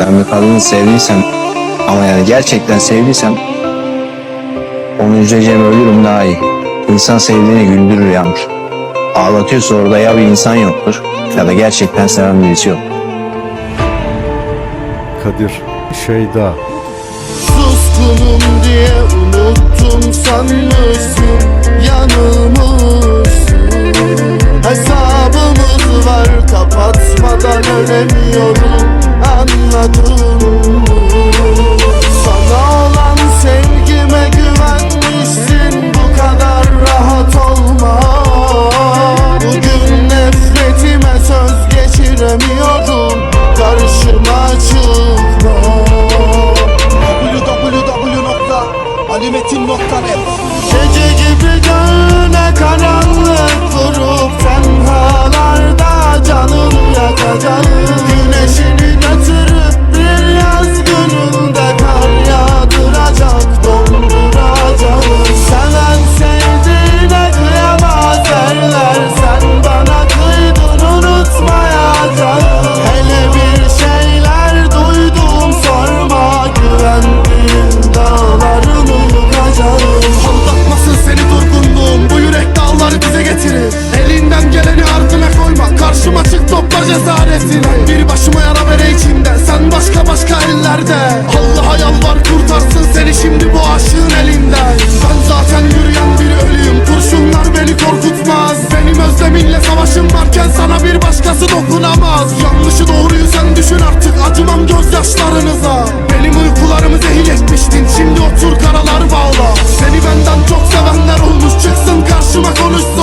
Ben bir kadını sevdiysem ama yani gerçekten sevdiysem onu üzeceğim ölürüm daha iyi. İnsan sevdiğini güldürür Yağmur. Ağlatıyorsa orada ya bir insan yoktur ya da gerçekten seven birisi yok. Kadir, Şeyda, Suskunum diye unuttum sanmışsın Yanılmışsın Hesabımız var kapatmadan ölemiyorum Anladın? Sana olan sevgime güvenmişsin Bu kadar rahat olma Bugün nefretime söz geçiremiyorum Karşıma çıkma cesaretini Bir başıma yara bere içinde Sen başka başka ellerde. Allah'a yalvar kurtarsın seni şimdi bu aşığın elinden. Ben zaten yürüyen bir ölüyüm. Kurşunlar beni korkutmaz. Benim özleminle savaşım varken Sana bir başkası dokunamaz. Yanlışı doğruyu sen düşün artık. Acımam gözyaşlarınıza. Benim uykularımı zehir etmiştin. Şimdi otur karalar bağla. Seni benden çok sevenler olmuş. Çıksın karşıma konuşsun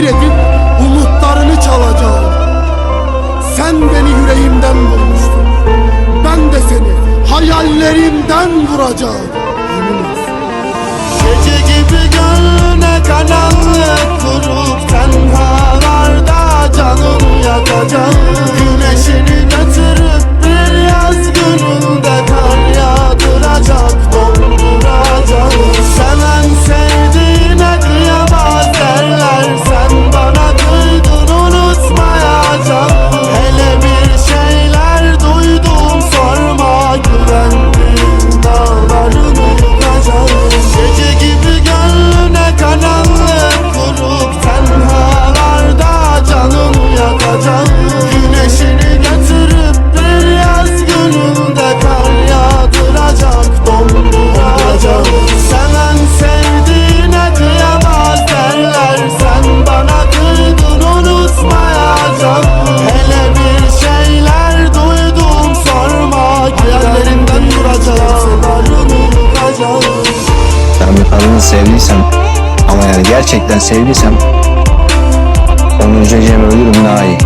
zehir edip umutlarını çalacağım. Sen beni yüreğimden vurmuştun. Ben de seni hayallerimden vuracağım. Yemin olsun. Gece gibi gönlüne karanlık kurup tenhalarda canını yakacağım Güneşini sevdiysem ama yani gerçekten sevdiysem onu üzeceğim ölürüm daha iyi.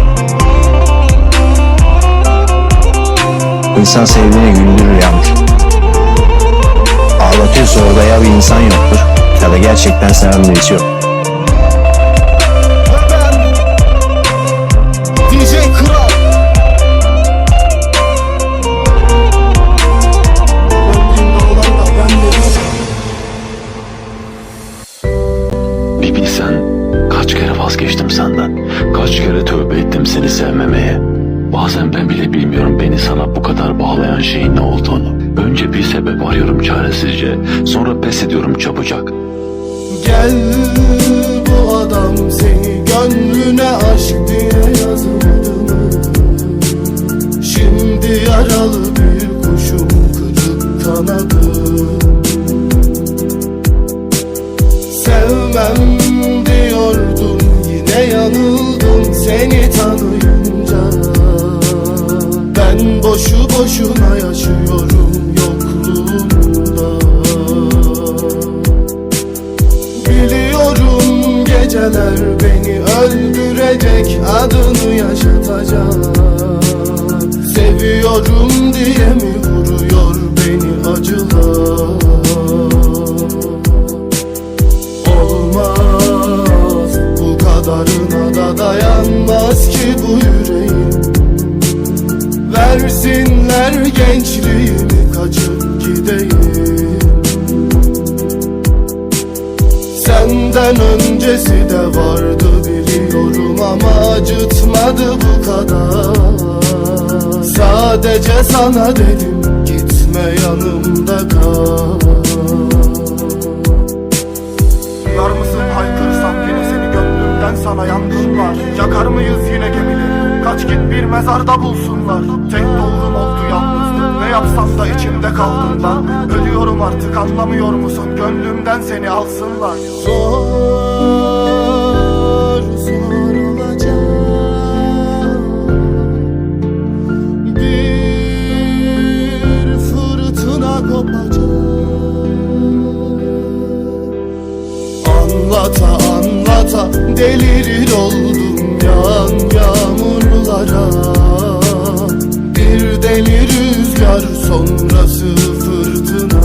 İnsan sevdiğini güldürür Yağmur. Ağlatıyorsa orada ya bir insan yoktur ya da gerçekten seven birisi yok. Bazen ben bile bilmiyorum beni sana bu kadar bağlayan şeyin ne olduğunu. Önce bir sebep arıyorum çaresizce. Sonra pes ediyorum çabucak. Gel bu adam seni gönlüne aşk diye yazmadı mı? Şimdi yaralı bir boşu boşuna yaşıyorum yokluğunda Biliyorum geceler beni öldürecek Adını yaşatacak. Seviyorum diye mi vuruyor beni acılar? Olmaz bu kadarına da dayanmaz ki bu yüreğim gençliğimi kaçıp gideyim. Senden öncesi de vardı biliyorum ama acıtmadı bu kadar. Sadece sana dedim gitme yanımda kal. Duyar mısın haykırsam yine seni gönlümden sana yangınlar. Yakar mıyız yine gemileri? Kaç git bir mezarda bulsunlar. Tek dolgun oldu yalnız yapsam da içimde kaldın lan Ölüyorum artık anlamıyor musun? Gönlümden seni alsınlar. Zor, zor olacak Bir fırtına kopacak. Anlata anlata delirir oldum yan yağmurlara rüzgar sonrası fırtına.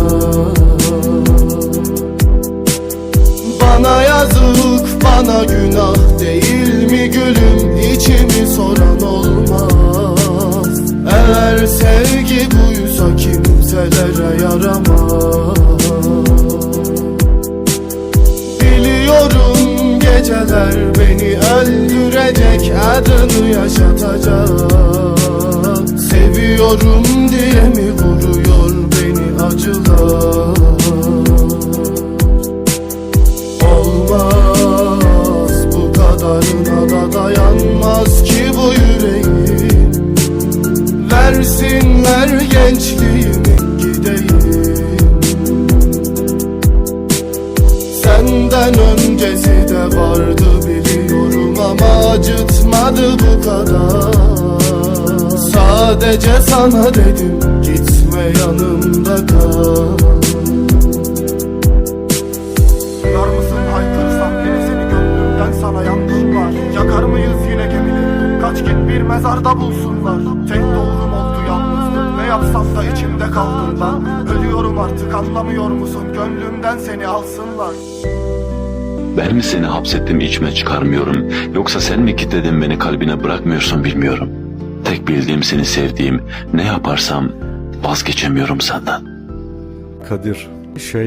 Bana yazık, bana günah değil mi gülüm? İçimi soran olmaz. Eğer sevgi buysa kimselere yaramaz. Biliyorum geceler beni öldürecek adını yaşatacak Seviyorum diye mi vuruyor beni acılar? Olmaz bu kadarına da dayanmaz ki bu yüreğim. Versinler gençliğimi gideyim. Senden öncesi de vardı biliyorum ama acıtmadı bu kadar Sadece sana dedim gitme yanımda kal. Yar mısın haykırsam yine seni gönlümden sana yangınlar Yakar mıyız yine gemileri Kaç git bir mezarda bulsunlar. Tek dolgun oldu yalnızlık. Ne yapsam da içimde kaldın lan Ölüyorum artık anlamıyor musun? Gönlümden seni alsınlar. Ben mi seni hapsettim içime çıkarmıyorum? Yoksa sen mi kilitledin beni kalbine bırakmıyorsun bilmiyorum. Tek bildiğim seni sevdiğim ne yaparsam vazgeçemiyorum senden. Kadir şey